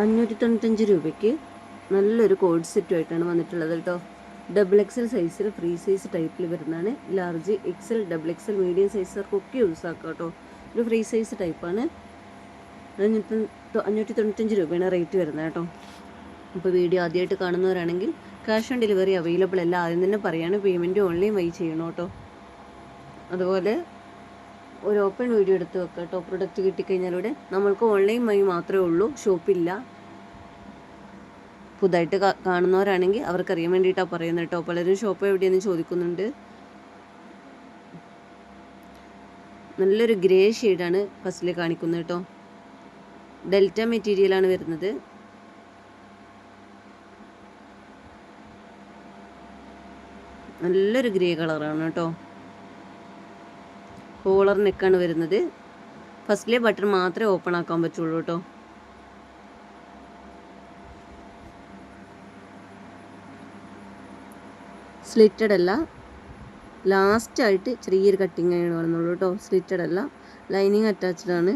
അഞ്ഞൂറ്റി തൊണ്ണൂറ്റഞ്ച് രൂപയ്ക്ക് നല്ലൊരു കോഡ് സെറ്റുമായിട്ടാണ് വന്നിട്ടുള്ളത് കേട്ടോ. ഡബിൾ എക്സൽ സൈസിൽ ഫ്രീ സൈസ് ടൈപ്പിൽ വരുന്നതാണ്. Large XL double XL medium സൈസുകാർക്കൊക്കെ use ആക്കാം കേട്ടോ. ഒരു ഫ്രീ സൈസ് ടൈപ്പാണ് അഞ്ഞൂറ്റി അഞ്ഞൂറ്റി തൊണ്ണൂറ്റഞ്ച് രൂപയാണ് റേറ്റ് വരുന്നത് കേട്ടോ. അപ്പോൾ വീഡിയോ ആദ്യമായിട്ട് കാണുന്നവരാണെങ്കിൽ ക്യാഷ് ഓൺ ഡെലിവറി അവൈലബിൾ അല്ല. ആദ്യം തന്നെ പറയാണ് പേയ്മെന്റ് ഓൺലൈൻ വഴി ചെയ്യണം കേട്ടോ. അതുപോലെ ഒരു ഓപ്പൺ വീഡിയോ എടുത്ത് വെക്കുക കേട്ടോ. പ്രൊഡക്റ്റ് കിട്ടിക്കഴിഞ്ഞാലൂടെ നമ്മൾക്ക് ഓൺലൈൻ വഴി മാത്രമേ ഉള്ളൂ. ഷോപ്പില്ല പുതുതായിട്ട് കാണുന്നവരാണെങ്കിൽ അവർക്കറിയാൻ വേണ്ടിയിട്ടാണ് പറയുന്നത് കേട്ടോ. പലരും ഷോപ്പ് എവിടെയെന്ന് ചോദിക്കുന്നുണ്ട്. നല്ലൊരു ഗ്രേ ഷെയ്ഡാണ് ഫസ്റ്റിൽ കാണിക്കുന്നത് കേട്ടോ. ഡെൽറ്റ മെറ്റീരിയലാണ് വരുന്നത്. നല്ലൊരു ഗ്രേ കളറാണ് കേട്ടോ. കോളർ നെക്കാണ് വരുന്നത്. ഫസ്റ്റിലെ ബട്ടൺ മാത്രമേ ഓപ്പൺ ആക്കാൻ പറ്റുള്ളൂ കേട്ടോ സ്ലിറ്റഡ് അല്ല. ലാസ്റ്റ് ആയിട്ട് ചെറിയൊരു കട്ടിങ് ആണ് വന്നുള്ളൂ കേട്ടോ സ്ലിറ്റഡ് അല്ല. ലൈനിങ് അറ്റാച്ച്ഡ് ആണ്.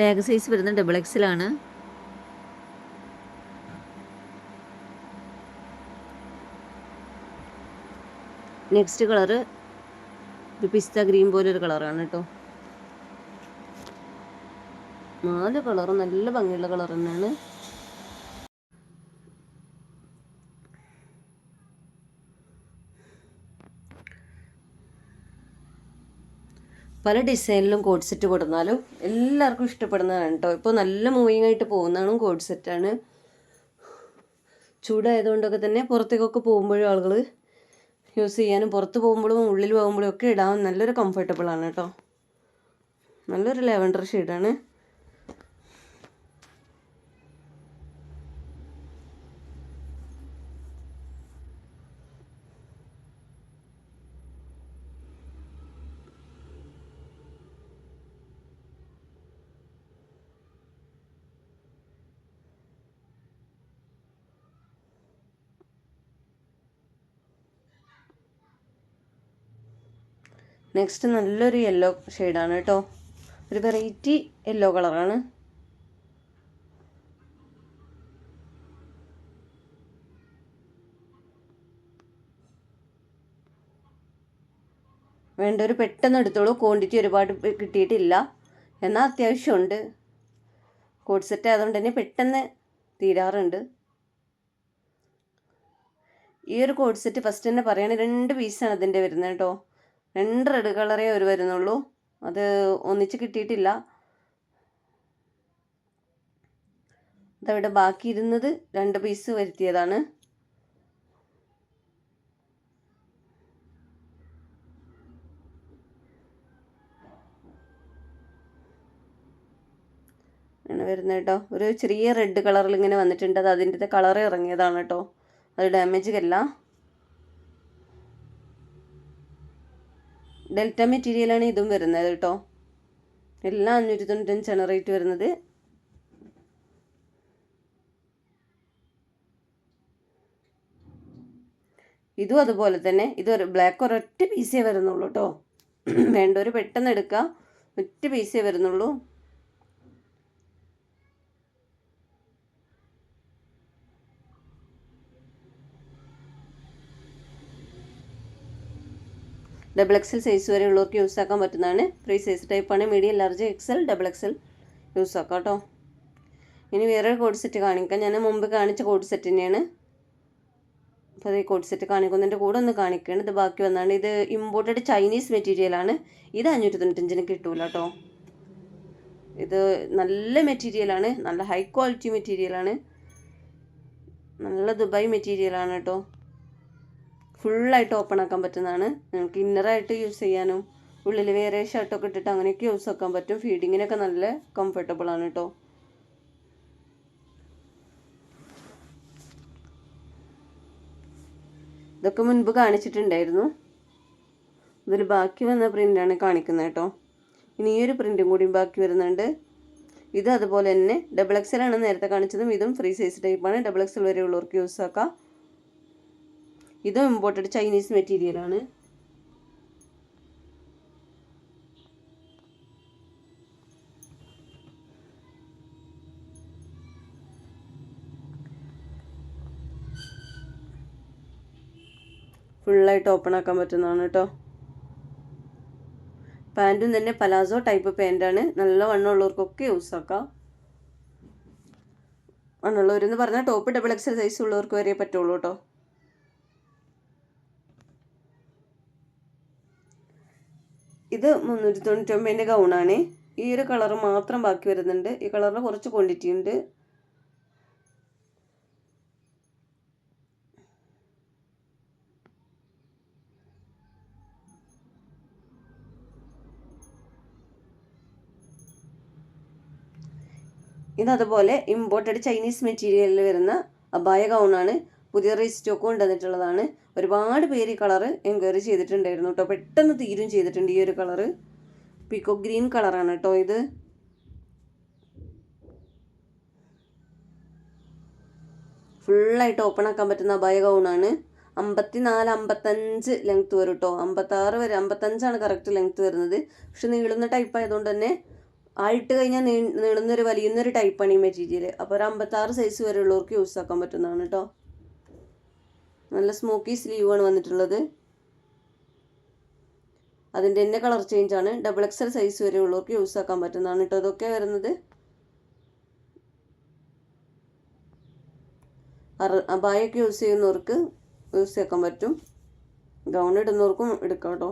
ടാഗ് സൈസ് വരുന്നത് ഡബിൾ എക്സിലാണ് നെക്സ്റ്റ് കളറ് ഒരു പിസ്ത ഗ്രീൻ പോലെ ഒരു കളറാണ് കേട്ടോ നാല് കളറും നല്ല ഭംഗിയുള്ള കളർ തന്നെയാണ്. പല ഡിസൈനിലും കോഡ് സെറ്റ് കൊടുത്താലും എല്ലാവർക്കും ഇഷ്ടപ്പെടുന്നതാണ് കേട്ടോ ഇപ്പോൾ നല്ല മൂവിങ് ആയിട്ട് പോകുന്നതാണ് കോഡ് സെറ്റാണ് ചൂടായതുകൊണ്ടൊക്കെ തന്നെ പുറത്തേക്കൊക്കെ പോകുമ്പോഴും ആളുകൾ യൂസ് ചെയ്യാനും പുറത്ത് പോകുമ്പോഴും ഉള്ളിൽ പോകുമ്പോഴും ഒക്കെ ഇടാൻ നല്ലൊരു കംഫർട്ടബിൾ ആണ് കേട്ടോ. നല്ലൊരു ലെവൻഡർ ഷെയ്ഡാണ് നെക്സ്റ്റ് നല്ലൊരു യെല്ലോ ഷെയ്ഡാണ് കേട്ടോ ഒരു വെറൈറ്റി യെല്ലോ കളറാണ് വേണ്ടവർ പെട്ടെന്ന് എടുത്തോളൂ. ക്വാണ്ടിറ്റി ഒരുപാട് കിട്ടിയിട്ടില്ല. എന്നാൽ അത്യാവശ്യമുണ്ട്. കോഡ് സെറ്റ് ആയതുകൊണ്ട് തന്നെ പെട്ടെന്ന് തീരാറുണ്ട്. ഈ ഒരു കോഡ് സെറ്റ് ഫസ്റ്റ് തന്നെ പറയുകയാണെങ്കിൽ രണ്ട് പീസാണ് ഇതിന്റെ വരുന്നത് കേട്ടോ രണ്ട് റെഡ് കളറേ ഒരു വരുന്നുള്ളൂ. അത് ഒന്നിച്ച് കിട്ടിയിട്ടില്ല. അതവിടെ ബാക്കി ഇരുന്നത് രണ്ട് പീസ് വരുത്തിയതാണ്. ആണ് വരുന്നത് കേട്ടോ. ഒരു ചെറിയ റെഡ് കളറിൽ ഇങ്ങനെ വന്നിട്ടുണ്ട്. അത് അതിന്റെ കളർ ഇറങ്ങിയതാണ് കേട്ടോ. അത് ഡാമേജ് അല്ല ഡെൽറ്റ മെറ്റീരിയലാണ് ഇതും വരുന്നത് കേട്ടോ. എല്ലാം അഞ്ഞൂറ്റി തൊണ്ണൂറ്റഞ്ചാണ് റേറ്റ് വരുന്നത്. ഇതും അതുപോലെ തന്നെ ഇതൊരു ബ്ലാക്ക് ഒരൊറ്റ പീസേ വരുന്നുള്ളൂ കേട്ടോ. വേണ്ടവർ പെട്ടെന്ന് എടുക്കുക ഒറ്റ പീസേ വരുന്നുള്ളൂ. ഡബിൾ എക്സൽ സൈസ് വരെ ഉള്ളവർക്ക് യൂസ് ആക്കാൻ പറ്റുന്നതാണ്. ഫ്രീ സൈസ് ടൈപ്പാണ് medium large XL double XL use ആക്കാം കേട്ടോ ഇനി വേറൊരു കോഡ് സെറ്റ് കാണിക്കാം. ഞാൻ മുമ്പ് കാണിച്ച കോഡ് സെറ്റ് തന്നെയാണ്. അപ്പോൾ അത് ഈ കോഡ് സെറ്റ് കാണിക്കുന്നതിന്റെ കൂടെ ഒന്ന് കാണിക്കുകയാണ് ഇത് ബാക്കി വന്നാണ്. ഇത് ഇമ്പോർട്ടഡ് ചൈനീസ് മെറ്റീരിയലാണ് ഇത് അഞ്ഞൂറ്റി തൊണ്ണൂറ്റഞ്ചിന് കിട്ടൂല കേട്ടോ ഇത് നല്ല മെറ്റീരിയലാണ് നല്ല ഹൈ ക്വാളിറ്റി മെറ്റീരിയലാണ് നല്ല ദുബായ് മെറ്റീരിയലാണ് കേട്ടോ ഫുള്ളായിട്ട് ഓപ്പൺ ആക്കാൻ പറ്റുന്നതാണ്. നിങ്ങൾക്ക് ഇന്നറായിട്ട് യൂസ് ചെയ്യാനും ഉള്ളിൽ വേറെ ഷർട്ടൊക്കെ ഇട്ടിട്ട് അങ്ങനെയൊക്കെ യൂസ് ആക്കാൻ പറ്റും. ഫീഡിങ്ങിനൊക്കെ നല്ല കംഫർട്ടബിൾ ആണ് കേട്ടോ ഇതൊക്കെ മുൻപ് കാണിച്ചിട്ടുണ്ടായിരുന്നു. ഇതിൽ ബാക്കി വന്ന പ്രിന്റാണ് കാണിക്കുന്നത് കേട്ടോ ഇനി ഈ ഒരു പ്രിന്റും കൂടി ബാക്കി വരുന്നുണ്ട്. ഇത് അതുപോലെ തന്നെ ഡബിൾ എക്സൽ ആണ് നേരത്തെ കാണിച്ചതും ഇതും ഫ്രീ സൈസ് ടൈപ്പാണ് ഡബിൾ എക്സൽ വരെ ഉള്ളവർക്ക് യൂസ് ആക്കാം. ഇതും ഇമ്പോർട്ടഡ് ചൈനീസ് മെറ്റീരിയലാണ് ഫുള്ളായിട്ട് ഓപ്പൺ ആക്കാൻ പറ്റുന്നതാണ് കേട്ടോ പാന്റും തന്നെ പലാസോ ടൈപ്പ് പാന്റാണ് നല്ല വണ്ണമുള്ളവർക്കൊക്കെ യൂസ് ആക്കാം. വണ്ണുള്ളവരെന്ന് പറഞ്ഞാൽ ടോപ്പ് ഡബിൾ എക്സൽ സൈസ് ഉള്ളവർക്ക് വരെ പറ്റുള്ളൂ കേട്ടോ ഇത് മുന്നൂറ്റി തൊണ്ണൂറ്റൊമ്പതിന്റെ ഗൗണാണ് ഈ ഒരു കളർ മാത്രം ബാക്കി വരുന്നുണ്ട്. ഈ കളറിൽ കുറച്ച് ക്വാണ്ടിറ്റി ഉണ്ട്. ഇതതുപോലെ ഇമ്പോർട്ടഡ് ചൈനീസ് മെറ്റീരിയലിൽ വരുന്ന അബായ ഗൗണാണ് പുതിയ റീസ്റ്റോക്ക് കൊണ്ടുവന്നിട്ടുള്ളതാണ്. ഒരുപാട് പേര് ഈ കളറ് എൻക്വയറി ചെയ്തിട്ടുണ്ടായിരുന്നു കേട്ടോ. പെട്ടെന്ന് തീരും ചെയ്തിട്ടുണ്ട് ഈ ഒരു കളറ്. പിക്കോ ഗ്രീൻ കളറാണ് കേട്ടോ ഇത്. ഫുള്ളായിട്ട് ഓപ്പൺ ആക്കാൻ പറ്റുന്ന അബായ ഗൗണാണ് അമ്പത്തി നാല് അമ്പത്തഞ്ച് ലെങ്ത് വരും കേട്ടോ. അമ്പത്താറ് വരെ അമ്പത്തഞ്ചാണ് കറക്റ്റ് ലെങ്ത് വരുന്നത്. പക്ഷെ നീളുന്ന ടൈപ്പ് ആയതുകൊണ്ട് തന്നെ ആയിട്ട് കഴിഞ്ഞാൽ നീ നീളുന്നൊരു വലിയുന്നൊരു ടൈപ്പാണ് ഈ മെറ്റീരിയൽ അപ്പോൾ ഒരു അമ്പത്താറ് സൈസ് വരെ ഉള്ളവർക്ക് യൂസ് ആക്കാൻ പറ്റുന്നതാണ് കേട്ടോ. നല്ല സ്മോക്കി സ്ലീവാണ് വന്നിട്ടുള്ളത്. അതിന്റെ തന്നെ കളർ ചേഞ്ച് ആണ്. ഡബിൾ എക്സൽ സൈസ് വരെ ഉള്ളവർക്ക് യൂസ് ആക്കാൻ പറ്റുന്നതാണ് കേട്ടോ അതൊക്കെ വരുന്നത് അബായൊക്കെ യൂസ് ചെയ്യുന്നവർക്ക് യൂസ് ചെയ്യാൻ പറ്റും. ഗൗൺ ഇടുന്നവർക്കും എടുക്കാം കേട്ടോ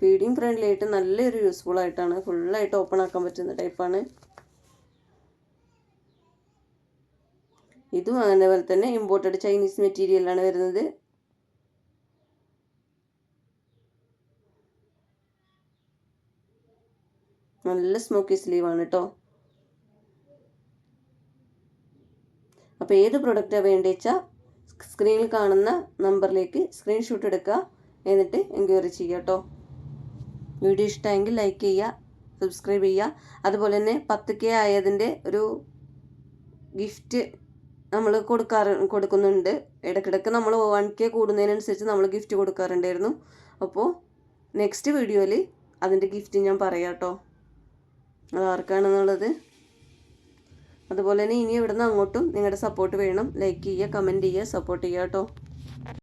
ഫീഡിങ് ഫ്രണ്ട്ലി ആയിട്ട് നല്ലൊരു യൂസ്ഫുൾ ആയിട്ടാണ്. ഫുള്ളായിട്ട് ഓപ്പൺ ആക്കാൻ പറ്റുന്ന ടൈപ്പാണ് ഇതും അതേപോലെ തന്നെ ഇമ്പോർട്ടഡ് ചൈനീസ് മെറ്റീരിയലാണ് വരുന്നത്. നല്ല സ്മോക്കി സ്ലീവ് ആണ് കേട്ടോ അപ്പോൾ ഏത് പ്രൊഡക്റ്റാണ് വേണ്ടി വെച്ചാൽ സ്ക്രീനിൽ കാണുന്ന നമ്പറിലേക്ക് സ്ക്രീൻഷോട്ട് എടുക്കുക എന്നിട്ട് എൻക്വയറി ചെയ്യുക കേട്ടോ വീഡിയോ ഇഷ്ടമെങ്കിൽ ലൈക്ക് ചെയ്യുക സബ്സ്ക്രൈബ് ചെയ്യുക അതുപോലെ തന്നെ പത്ത് കെ ആയതിന്റെ ഒരു ഗിഫ്റ്റ് നമ്മൾ കൊടുക്കാറ് കൊടുക്കുന്നുണ്ട്. ഇടയ്ക്കിടയ്ക്ക് നമ്മൾ വൺ കെ കൂടുന്നതിനനുസരിച്ച് നമ്മൾ ഗിഫ്റ്റ് കൊടുക്കാറുണ്ടായിരുന്നു. അപ്പോൾ നെക്സ്റ്റ് വീഡിയോയിൽ അതിന്റെ ഗിഫ്റ്റ് ഞാൻ പറയാം കേട്ടോ അത് ആർക്കാണെന്നുള്ളത്. അതുപോലെ തന്നെ ഇനി ഇവിടുന്ന് അങ്ങോട്ടും നിങ്ങളുടെ സപ്പോർട്ട് വേണം. ലൈക്ക് ചെയ്യുക കമന്റ് ചെയ്യുക സപ്പോർട്ട് ചെയ്യുക കേട്ടോ.